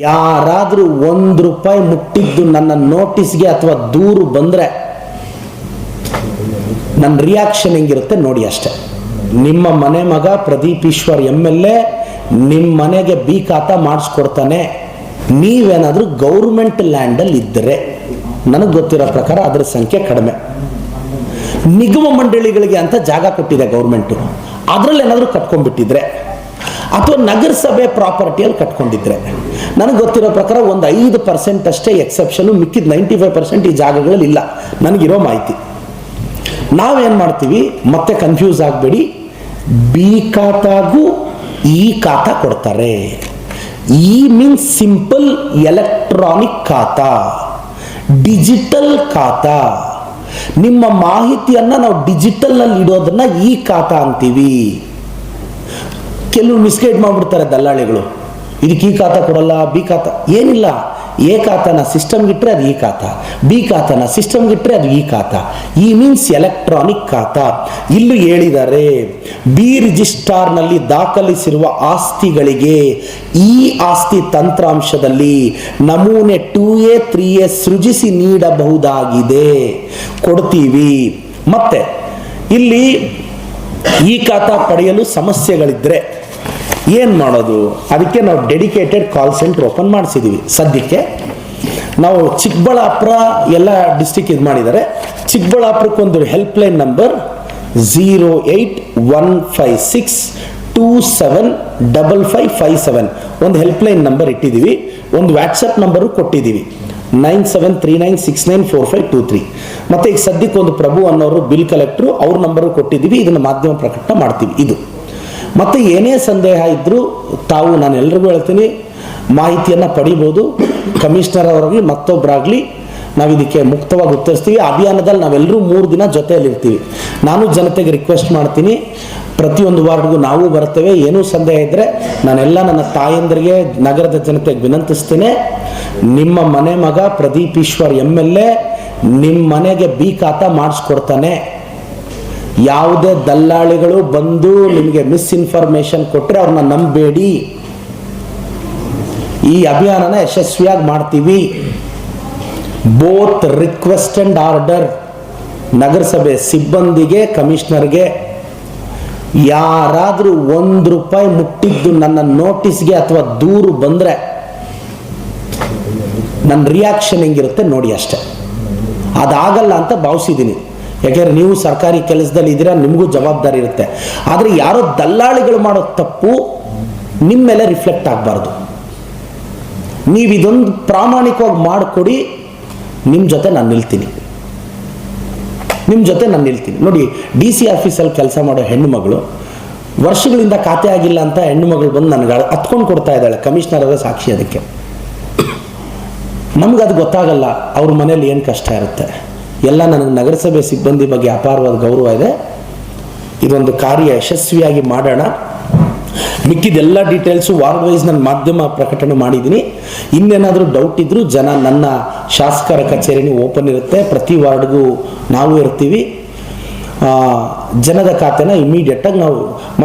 ಯಾರಾದರೂ ಒಂದು ರೂಪಾಯಿ ಮುಟ್ಟಿದ್ದು ನನ್ನ ನೋಟಿಸ್ಗೆ ಅಥವಾ ದೂರು ಬಂದರೆ ನನ್ನ ರಿಯಾಕ್ಷನ್ ಹೆಂಗಿರುತ್ತೆ ನೋಡಿ ಅಷ್ಟೆ. ನಿಮ್ಮ ಮನೆ ಮಗ Pradeep Eshwar M L A ನಿಮ್ಮ ಮನೆಗೆ ಬಿ ಖಾತ ಮಾಡಿಸ್ಕೊಡ್ತಾನೆ. ನೀವೇನಾದರೂ ಗೌರ್ಮೆಂಟ್ ಲ್ಯಾಂಡಲ್ಲಿ ಇದ್ದರೆ, ನನಗೆ ಗೊತ್ತಿರೋ ಪ್ರಕಾರ ಅದರ ಸಂಖ್ಯೆ ಕಡಿಮೆ. ನಿಗಮ ಮಂಡಳಿಗಳಿಗೆ ಅಂತ ಜಾಗ ಕೊಟ್ಟಿದೆ ಗೌರ್ಮೆಂಟು. ಅದರಲ್ಲಿ ಏನಾದರೂ ಕಟ್ಕೊಂಡ್ಬಿಟ್ಟಿದ್ರೆ ಅಥವಾ ನಗರಸಭೆ ಪ್ರಾಪರ್ಟಿಯಲ್ಲಿ ಕಟ್ಕೊಂಡಿದ್ರೆ. ನನಗೆ ಗೊತ್ತಿರೋ ಪ್ರಕಾರ ಒಂದು ಐದು ಪರ್ಸೆಂಟ್ ಅಷ್ಟೇ ಎಕ್ಸೆಪ್ಷನು ಮಿಕ್ಕಿದ ನೈಂಟಿ ಫೈವ್ ಪರ್ಸೆಂಟ್ ಈ ಜಾಗಗಳಲ್ಲಿ ಇಲ್ಲ. ನನಗಿರೋ ಮಾಹಿತಿ. ನಾವೇನು ಮಾಡ್ತೀವಿ? ಮತ್ತೆ ಕನ್ಫ್ಯೂಸ್ ಆಗಬೇಡಿ. ಬಿ ಖಾತಾಗೂ ಈ ಖಾತಾ ಕೊಡ್ತಾರೆ. ಈ ಮೀನ್ಸ್ ಸಿಂಪಲ್ ಎಲೆಕ್ಟ್ರಾನಿಕ್ ಖಾತಾ. ಡಿಜಿಟಲ್ ಖಾತಾ. ನಿಮ್ಮ ಮಾಹಿತಿಯನ್ನ ನಾವು ಡಿಜಿಟಲ್ನಲ್ಲಿ ಇಡೋದನ್ನ ಈ ಖಾತಾ ಅಂತೀವಿ. ಕೆಲವು ಮಿಸ್ಗೈಡ್ ಮಾಡಿಬಿಡ್ತಾರೆ ದಲ್ಲಾಳಿಗಳು. ಇದಕ್ಕೆ ಈ ಖಾತ ಕೊಡಲ್ಲ, ಬಿ ಖಾತ. ಏನಿಲ್ಲ. ಎ ಖಾತನ ಸಿಸ್ಟಮ್ ಇಟ್ಟರೆ ಅದು ಈ ಖಾತ. ಬಿ ಖಾತನ ಸಿಸ್ಟಮ್ ಇಟ್ಟರೆ ಅದು ಈ ಖಾತ. ಈ ಮೀನ್ಸ್ ಎಲೆಕ್ಟ್ರಾನಿಕ್ ಖಾತ. ಇಲ್ಲಿ ಹೇಳಿದ್ದಾರೆ, ಬಿ ರಿಜಿಸ್ಟಾರ್ನಲ್ಲಿ ದಾಖಲಿಸಿರುವ ಆಸ್ತಿಗಳಿಗೆ ಈ ಆಸ್ತಿ ತಂತ್ರಾಂಶದಲ್ಲಿ ನಮೂನೆ ಟೂ ಎ ತ್ರೀ ಎ ಸೃಜಿಸಿ ನೀಡಬಹುದಾಗಿದೆ. ಕೊಡ್ತೀವಿ. ಮತ್ತೆ, ಇಲ್ಲಿ ಈ ಖಾತ ಪಡೆಯಲು ಸಮಸ್ಯೆಗಳಿದ್ರೆ ಏನು ಮಾಡೋದು? ಅದಕ್ಕೆ ನಾವು ಡೆಡಿಕೇಟೆಡ್ ಕಾಲ್ ಸೆಂಟರ್ ಓಪನ್ ಮಾಡಿಸಿದ್ದೀವಿ ಸದ್ಯಕ್ಕೆ ನಾವು ಚಿಕ್ಕಬಳ್ಳಾಪುರ ಎಲ್ಲ ಡಿಸ್ಟಿಕ್ ಇದು ಮಾಡಿದ್ದಾರೆ. ಚಿಕ್ಕಬಳ್ಳಾಪುರಕ್ಕೆ ಒಂದು help line number zero eight one five six two seven double five five seven ಒಂದು ಹೆಲ್ಪ್ ಲೈನ್ ನಂಬರ್ ಇಟ್ಟಿದ್ದೀವಿ ಒಂದು ವ್ಯಾಟ್ಸಪ್ ನಂಬರು ಕೊಟ್ಟಿದ್ದೀವಿ nine seven three nine six nine four five two three ಮತ್ತು ಈಗ ಸದ್ಯಕ್ಕೆ ಒಂದು ಪ್ರಭು ಅನ್ನೋರು ಬಿಲ್ ಕಲೆಕ್ಟ್ರು ಅವ್ರ ನಂಬರು ಕೊಟ್ಟಿದ್ದೀವಿ ಇದನ್ನು ಮಾಧ್ಯಮ ಪ್ರಕಟಣೆ ಮಾಡ್ತೀವಿ. ಇದು. ಮತ್ತೆ ಏನೇ ಸಂದೇಹ ಇದ್ದರೂ ತಾವು ನಾನು ಎಲ್ರಿಗೂ ಹೇಳ್ತೀನಿ, ಮಾಹಿತಿಯನ್ನು ಪಡಿಬೋದು. ಕಮಿಷನರ್ ಅವರಾಗಲಿ ಮತ್ತೊಬ್ಬರಾಗಲಿ ನಾವು ಇದಕ್ಕೆ ಮುಕ್ತವಾಗಿ ಉತ್ತರಿಸ್ತೀವಿ. ಅಭಿಯಾನದಲ್ಲಿ ನಾವೆಲ್ಲರೂ ಮೂರು ದಿನ ಜೊತೆಯಲ್ಲಿರ್ತೀವಿ. ನಾನು ಜನತೆಗೆ ರಿಕ್ವೆಸ್ಟ್ ಮಾಡ್ತೀನಿ, ಪ್ರತಿಯೊಂದು ವಾರ್ಡ್ಗೂ ನಾವು ಬರ್ತೇವೆ ಏನೂ ಸಂದೇಹ ಇದ್ದರೆ ನಾನೆಲ್ಲ ನನ್ನ ತಾಯಂದರಿಗೆ, ನಗರದ ಜನತೆಗೆ ವಿನಂತಿಸ್ತೇನೆ. ನಿಮ್ಮ ಮನೆ ಮಗ Pradeep Eshwar M L A ನಿಮ್ಮ ಮನೆಗೆ ಬಿ ಖಾತಾ ಮಾಡಿಸ್ಕೊಡ್ತಾನೆ. ಯಾವುದೇ ದಲ್ಲಾಳಿಗಳು ಬಂದು ನಿಮಗೆ ಮಿಸ್ಇನ್ಫಾರ್ಮೇಶನ್ ಕೊಟ್ಟರೆ ಅವ್ರನ್ನ ನಂಬಬೇಡಿ ಈ ಅಭಿಯಾನನ ಯಶಸ್ವಿಯಾಗಿ ಮಾಡ್ತೀವಿ. ಬೋತ್ ರಿಕ್ವೆಸ್ಟ್ ಅಂಡ್ ಆರ್ಡರ್ ನಗರಸಭೆ ಸಿಬ್ಬಂದಿಗೆ, ಕಮಿಷನರ್ಗೆ. ಯಾರಾದರೂ ಒಂದು ರೂಪಾಯಿ ಮುಟ್ಟಿದ್ದು ನನ್ನ ನೋಟಿಸ್ಗೆ ಅಥವಾ ದೂರು ಬಂದರೆ ನನ್ನ ರಿಯಾಕ್ಷನ್ ಹೆಂಗಿರುತ್ತೆ ನೋಡಿ ಅಷ್ಟೆ. ಅದಾಗಲ್ಲ ಅಂತ ಭಾವಿಸಿದ್ದೀನಿ. ಯಾಕೆಂದ್ರೆ ನೀವು ಸರ್ಕಾರಿ ಕೆಲಸದಲ್ಲಿ ಇದ್ದೀರಾ, ನಿಮಗೂ ಜವಾಬ್ದಾರಿ ಇರುತ್ತೆ. ಆದರೆ ಯಾರೋ ದಲ್ಲಾಳಿಗಳು ಮಾಡೋ ತಪ್ಪು ನಿಮ್ಮ ಮೇಲೆ ರಿಫ್ಲೆಕ್ಟ್ ಆಗಬಾರ್ದು. ನೀವು ಇದೊಂದು ಪ್ರಾಮಾಣಿಕವಾಗಿ ಮಾಡಿಕೊಡಿ, ನಿಮ್ಮ ಜೊತೆ ನಾನು ನಿಲ್ತೀನಿ. ನಿಮ್ಮ ಜೊತೆ ನಾನು ನಿಲ್ತೀನಿ. ನೋಡಿ ಡಿ ಸಿ ಆಫೀಸಲ್ಲಿ ಕೆಲಸ ಮಾಡೋ ಹೆಣ್ಣು ಮಗಳು, ವರ್ಷಗಳಿಂದ ಖಾತೆ ಆಗಿಲ್ಲ ಅಂತ ಹೆಣ್ಣು ಮಗಳು ಬಂದು ನನಗೆ ಹತ್ಕೊಂಡು ಕೊಡ್ತಾ ಇದ್ದಾಳೆ ಕಮಿಷನರ್ ಅವರ ಸಾಕ್ಷಿ ಅದಕ್ಕೆ. ನಮ್ಗೆ ಅದು ಗೊತ್ತಾಗಲ್ಲ ಅವ್ರ ಮನೇಲಿ ಏನು ಕಷ್ಟ ಇರುತ್ತೆ. ಎಲ್ಲ ನನಗೆ ನಗರಸಭೆ ಸಿಬ್ಬಂದಿ ಬಗ್ಗೆ ಅಪಾರವಾದ ಗೌರವ ಇದೆ. ಇದೊಂದು ಕಾರ್ಯ ಯಶಸ್ವಿಯಾಗಿ ಮಾಡೋಣ. ಮಿಕ್ಕಿದೆಲ್ಲ ಡೀಟೇಲ್ಸು ವಾರ್ಡ್ ವೈಸ್ ನಾನು ಮಾಧ್ಯಮ ಪ್ರಕಟಣೆ ಮಾಡಿದ್ದೀನಿ. ಇನ್ನೇನಾದರೂ ಡೌಟ್ ಇದ್ದರೂ ಜನ ನನ್ನ ಶಾಸಕರ ಕಚೇರಿನೂ ಓಪನ್ ಇರುತ್ತೆ. ಪ್ರತಿ ವಾರ್ಡ್ಗೂ ನಾವು ಇರ್ತೀವಿ. ಜನದ ಖಾತೆನ ಇಮಿಡಿಯೇಟಾಗಿ ನಾವು